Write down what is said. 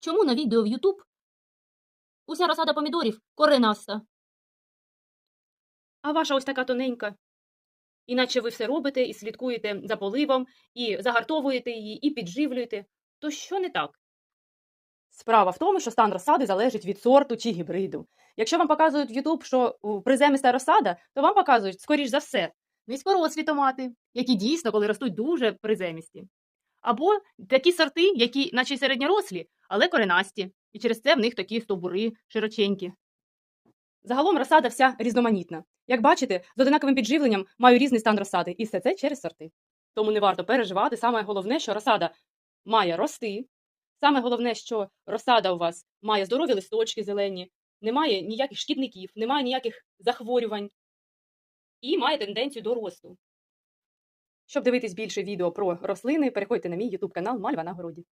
чому на відео в YouTube уся розсада помідорів коренаста? А ваша ось така тоненька. Іначе ви все робите і слідкуєте за поливом, і загартовуєте її, і підживлюєте. То що не так? Справа в тому, що стан розсади залежить від сорту чи гібриду. Якщо вам показують в YouTube, що у, приземиста розсада, то вам показують, скоріш за все, низькорослі томати, які дійсно, коли ростуть дуже приземисті. Або такі сорти, які, наче середньорослі, але коренасті, і через це в них такі стовбури широченькі. Загалом розсада вся різноманітна. Як бачите, з одинаковим підживленням маю різний стан розсади, і все це через сорти. Тому не варто переживати. Саме головне, що розсада має рости. Саме головне, що розсада у вас має здорові листочки зелені, немає ніяких шкідників, немає ніяких захворювань і має тенденцію до росту. Щоб дивитись більше відео про рослини, переходьте на мій YouTube канал Мальва на городі.